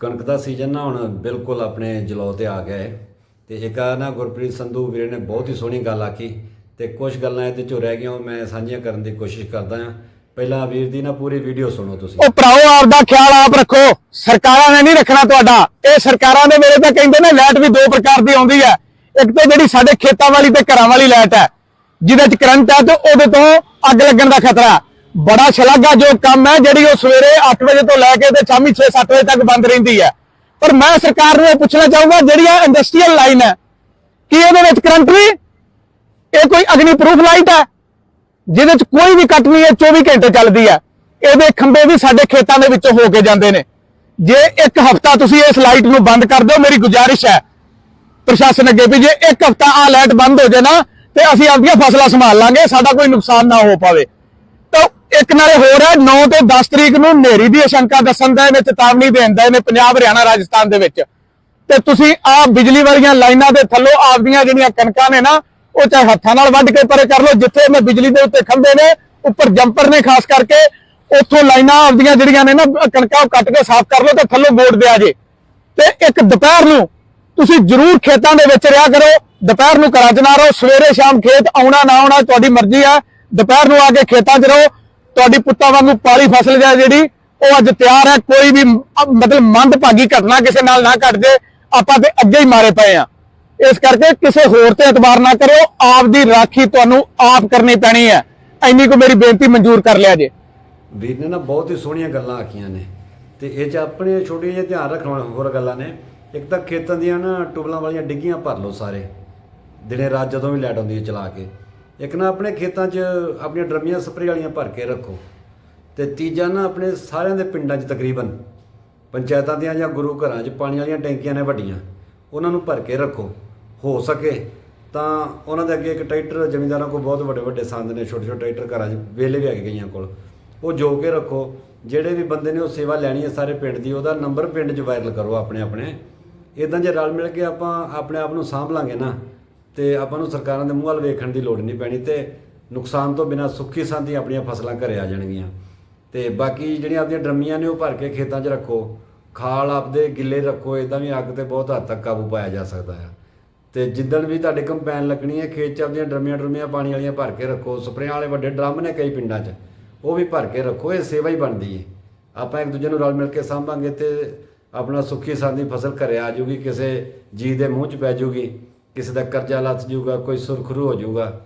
ਕਣਕ ਦਾ ਸੀਜ਼ਨ ਨਾ ਹੁਣ ਬਿਲਕੁਲ ਆਪਣੇ ਜਲੋ ਤੇ ਆ ਗਿਆ ਹੈ ਤੇ ਇੱਕ ਆ ਨਾ ਗੁਰਪ੍ਰੀਤ ਸੰਧੂ ਵੀਰੇ ਨੇ ਬਹੁਤ ਹੀ ਸੋਹਣੀ ਗੱਲ ਆਖੀ ਤੇ ਕੁਝ ਗੱਲਾਂ ਇਹਦੇ ਚੋਂ ਰਹਿ ਗਈਆਂ, ਉਹ ਮੈਂ ਸਾਂਝੀਆਂ ਕਰਨ ਦੀ ਕੋਸ਼ਿਸ਼ ਕਰਦਾ ਹਾਂ। ਪਹਿਲਾਂ ਵੀਰ ਦੀ ਨਾ ਪੂਰੀ ਵੀਡੀਓ ਸੁਣੋ ਤੁਸੀਂ। ਉਹ ਭਰਾਓ, ਆਪਦਾ ਖਿਆਲ ਆਪ ਰੱਖੋ। ਸਰਕਾਰਾਂ ਨੇ ਨਹੀਂ ਰੱਖਣਾ ਤੁਹਾਡਾ। ਇਹ ਸਰਕਾਰਾਂ ਦੇ ਮੇਰੇ ਤਾਂ ਕਹਿੰਦੇ ਨੇ ਲਾਈਟ ਵੀ ਦੋ ਪ੍ਰਕਾਰ ਦੀ ਆਉਂਦੀ ਹੈ। ਇੱਕ ਤਾਂ ਜਿਹੜੀ ਸਾਡੇ ਖੇਤਾਂ ਵਾਲੀ ਤੇ ਘਰਾਂ ਵਾਲੀ ਲਾਈਟ ਹੈ, ਜਿਹਦੇ ਚ ਕਰੰਟ ਹੈ ਤੇ ਉਹਦੇ ਤੋਂ ਅੱਗ ਲੱਗਣ ਦਾ ਖਤਰਾ ਬੜਾ ਸ਼ਲਾਘਾ ਜੋ ਕੰਮ ਹੈ, ਜਿਹੜੀ ਉਹ ਸਵੇਰੇ 8 ਵਜੇ ਤੋਂ ਲੈ ਕੇ ਤੇ ਸ਼ਾਮੀ 6-7 ਵਜੇ ਤੱਕ ਬੰਦ ਰਹਿੰਦੀ ਹੈ। ਪਰ ਮੈਂ ਸਰਕਾਰ ਨੂੰ ਇਹ ਪੁੱਛਣਾ ਚਾਹੂੰਗਾ, ਜਿਹੜੀ ਆ ਇੰਡਸਟਰੀਅਲ ਲਾਈਨ ਹੈ, ਕੀ ਇਹਦੇ ਵਿੱਚ ਕਰੰਟ ਵੀ? ਇਹ ਕੋਈ ਅਗਨੀ ਪ੍ਰੂਫ ਲਾਈਟ ਹੈ, ਜਿਹਦੇ ਚ ਕੋਈ ਵੀ ਕੱਟ ਨਹੀਂ ਹੈ 24 ਘੰਟੇ ਚੱਲਦੀ ਹੈ। ਇਹਦੇ ਖੰਭੇ ਵੀ ਸਾਡੇ ਖੇਤਾਂ ਦੇ ਵਿੱਚੋਂ ਹੋ ਕੇ ਜਾਂਦੇ ਨੇ। ਜੇ ਇੱਕ ਹਫਤਾ ਤੁਸੀਂ ਇਸ ਲਾਈਟ ਨੂੰ ਬੰਦ ਕਰ ਦਿਓ, ਮੇਰੀ ਗੁਜ਼ਾਰਿਸ਼ ਹੈ ਪ੍ਰਸ਼ਾਸਨ ਅੱਗੇ ਵੀ, ਜੇ ਇੱਕ ਹਫਤਾ ਆ ਲਾਈਟ ਬੰਦ ਹੋ ਜਾਏ ਨਾ, ਤੇ ਅਸੀਂ ਆਪਣੀਆਂ ਫਸਲਾਂ ਸੰਭਾਲ ਲਾਂਗੇ, ਸਾਡਾ ਕੋਈ ਨੁਕਸਾਨ ਨਾ ਹੋ ਪਾਵੇ। ਇੱਕ ਨਾਲੇ ਹੋਰ ਹੈ 9 ਤੇ 10 ਤਰੀਕ ਨੂੰ ਹਨੇਰੀ ਦੀ ਆਸ਼ੰਕਾ ਦੱਸਣ ਦਾ ਇਹਨੇ ਚੇਤਾਵਨੀ ਦੇਣ ਦਾ ਇਹਨੇ ਪੰਜਾਬ, ਹਰਿਆਣਾ, ਰਾਜਸਥਾਨ ਦੇ ਵਿੱਚ। ਤੇ ਤੁਸੀਂ ਆ ਬਿਜਲੀ ਵਾਲੀਆਂ ਲਾਈਨਾਂ ਦੇ ਥੱਲੋਂ ਆਪਦੀਆਂ ਜਿਹੜੀਆਂ ਕਣਕਾਂ ਨੇ ਨਾ, ਉਹ ਚਾਹੇ ਹੱਥਾਂ ਨਾਲ ਵੱਢ ਕੇ ਪਰੇ ਕਰ ਲਓ, ਜਿੱਥੇ ਮੈਂ ਬਿਜਲੀ ਦੇ ਉੱਤੇ ਖੰਭੇ ਨੇ, ਉੱਪਰ ਜੰਪਰ ਨੇ ਖਾਸ ਕਰਕੇ, ਉੱਥੋਂ ਲਾਈਨਾਂ ਆਪਦੀਆਂ ਜਿਹੜੀਆਂ ਨੇ ਨਾ, ਕਣਕਾਂ ਉਹ ਕੱਟ ਕੇ ਸਾਫ਼ ਕਰ ਲਓ ਤੇ ਥੱਲੋਂ ਬੋਰਡ ਆ ਜੇ। ਤੇ ਇੱਕ ਦੁਪਹਿਰ ਨੂੰ ਤੁਸੀਂ ਜ਼ਰੂਰ ਖੇਤਾਂ ਦੇ ਵਿੱਚ ਰਿਹਾ ਕਰੋ, ਦੁਪਹਿਰ ਨੂੰ ਘਰਾਂ 'ਚ ਨਾ ਰਹੋ, ਸਵੇਰੇ ਸ਼ਾਮ ਖੇਤ ਆਉਣਾ, ਨਾ ਆਉਣਾ, ਤੁਹਾਡੀ ਮਰਜ਼ੀ ਆ। ਦੁਪਹਿਰ ਨੂੰ ਆ ਕੇ ਖੇਤਾਂ 'ਚ ਰਹੋ ਤੁਹਾਡੀ ਪੁੱਤਾਂ ਵਾਂਗੂ ਪਾਲੀ ਫਸਲ ਜਾ ਜਿਹੜੀ, ਉਹ ਅੱਜ ਤਿਆਰ ਹੈ, ਕੋਈ ਵੀ ਮ- ਅ- ਮਤਲਬ ਘਟਨਾ ਕਿਸੇ ਨਾਲ ਨਾ ਘਟ ਜੇ, ਆਪਾਂ ਤੇ ਅੱਗੇ ਹੀ ਮਾਰੇ ਪਏ ਆ ਇਸ ਕਰਕੇ ਕਿਸੇ ਹੋਰ ਤੇ ਇਤਬਾਰ ਨਾ ਕਰਿਓ ਆਪ ਦੀ ਰਾਖੀ ਤੁਹਾਨੂੰ ਆਪ ਕਰਨੀ ਪੈਣੀ ਹੈ। ਇੰਨੀ ਕੋ ਮੇਰੀ ਬੇਨਤੀ ਮਨਜ਼ੂਰ ਕਰ ਲਿਆ ਜੇ। ਵੀਰ ਨੇ ਨਾ ਬਹੁਤ ਹੀ ਸੋਹਣੀਆਂ ਗੱਲਾਂ ਆਖੀਆਂ ਨੇ। ਤੇ ਇਹ ਚ ਆਪਣੇ ਛੋਟੀਆਂ ਜਿਹੀਆਂ ਧਿਆਨ ਰੱਖਣ ਵਾਲੀਆਂ ਹੋਰ ਗੱਲਾਂ ਨੇ। ਇੱਕ ਤਾਂ ਖੇਤਾਂ ਦੀਆਂ ਨਾ ਟੁਬਲਾਂ ਵਾਲੀਆਂ ਡਿੱਗੀਆਂ ਭਰ ਲਓ ਸਾਰੇ। ਦਿਨੇ ਰਾਤ ਜਦੋਂ ਵੀ ਲਾਈਟ ਆਉਂਦੀ ਹੈ ਚਲਾ ਕੇ। ਇੱਕ ਨਾ ਆਪਣੇ ਖੇਤਾਂ 'ਚ ਆਪਣੀਆਂ ਡਰਮੀਆਂ ਸਪਰੇਅ ਵਾਲੀਆਂ ਭਰ ਕੇ ਰੱਖੋ ਤੇ ਤੀਜਾ ਨਾ ਆਪਣੇ ਸਾਰਿਆਂ ਦੇ ਪਿੰਡਾਂ 'ਚ ਤਕਰੀਬਨ ਪੰਚਾਇਤਾਂ ਦੀਆਂ ਜਾਂ ਗੁਰੂ ਘਰਾਂ 'ਚ ਪਾਣੀ ਵਾਲੀਆਂ ਟੈਂਕੀਆਂ ਨੇ ਵੱਡੀਆਂ, ਉਹਨਾਂ ਨੂੰ ਭਰ ਕੇ ਰੱਖੋ। ਹੋ ਸਕੇ ਤਾਂ ਉਹਨਾਂ ਦੇ ਅੱਗੇ ਇੱਕ ਟਰੈਕਟਰ ਜ਼ਮੀਂਦਾਰਾਂ ਕੋਲ ਬਹੁਤ ਵੱਡੇ ਵੱਡੇ ਸੰਦ ਨੇ, ਛੋਟੇ ਛੋਟੇ ਟਰੈਕਟਰ ਘਰਾਂ 'ਚ ਵੇਲੇ ਵੀ ਹੈਗੇ ਗਈਆਂ ਕੋਲ। ਉਹ ਜੋ ਕੇ ਰੱਖੋ, ਜਿਹੜੇ ਵੀ ਬੰਦੇ ਨੇ ਉਹ ਸੇਵਾ ਲੈਣੀ ਹੈ ਸਾਰੇ ਪਿੰਡ ਦੀ, ਉਹਦਾ ਨੰਬਰ ਪਿੰਡ 'ਚ ਵਾਇਰਲ ਕਰੋ ਆਪਣੇ ਆਪਣੇ। ਇਦਾਂ ਜੇ ਰਲ ਮਿਲ ਕੇ ਆਪਾਂ ਆਪਣੇ ਆਪ ਨੂੰ ਸਾਂਭ ਲਾਂਗੇ ਨਾ ਤੇ ਆਪਾਂ ਨੂੰ ਸਰਕਾਰਾਂ ਦੇ ਮੂੰਹ ਵੱਲ ਵੇਖਣ ਦੀ ਲੋੜ ਨਹੀਂ ਪੈਣੀ ਤੇ ਨੁਕਸਾਨ ਤੋਂ ਬਿਨਾਂ ਸੁੱਖੀ ਸਾਂਦੀ ਆਪਣੀਆਂ ਫਸਲਾਂ ਘਰੇ ਆ ਜਾਣਗੀਆਂ। ਤੇ ਬਾਕੀ ਜਿਹੜੀਆਂ ਆਪਣੀਆਂ ਡਰਮੀਆਂ ਨੇ ਉਹ ਭਰ ਕੇ ਖੇਤਾਂ 'ਚ ਰੱਖੋ। ਖਾਲ ਆਪਦੇ ਗਿੱਲੇ ਰੱਖੋ ਇਦਾਂ ਵੀ ਅੱਗ ਤੇ ਬਹੁਤ ਹੱਦ ਤੱਕ ਕਾਬੂ ਪਾਇਆ ਜਾ ਸਕਦਾ ਹੈ ਤੇ ਜਿੱਦਣ ਵੀ ਤੁਹਾਡੇ ਕੰਪੈਨ ਲੱਗਣੀ ਹੈ, ਖੇਤ 'ਚ ਆਪਣੀਆਂ ਡਰਮੀਆਂ ਡਰਮੀਆਂ ਪਾਣੀ ਵਾਲੀਆਂ ਭਰ ਕੇ ਰੱਖੋ। ਸਪਰੇਆਂ ਵਾਲੇ ਵੱਡੇ ਡਰਮ ਨੇ ਕਈ ਪਿੰਡਾਂ 'ਚ, ਉਹ ਵੀ ਭਰ ਕੇ ਰੱਖੋ। ਇਹ ਸੇਵਾ ਹੀ ਬਣਦੀ ਹੈ ਆਪਾਂ ਇੱਕ ਦੂਜੇ ਨੂੰ ਰਲ ਮਿਲ ਕੇ ਸਾਂਭਾਂਗੇ ਤੇ ਆਪਣਾ ਸੁੱਖੀ ਸਾਂਦੀ ਫਸਲ ਘਰੇ ਆ ਜਾਊਗੀ, ਕਿਸੇ ਜੀ ਦੇ ਮੂੰਹ 'ਚ ਪੈ ਜਾਊਗੀ। ਕਿਸੇ ਦਾ ਕਰਜ਼ਾ ਲੱਥ ਜਾਊਗਾ ਕੋਈ ਸੁਰਖਰੂ ਹੋ ਜਾਊਗਾ।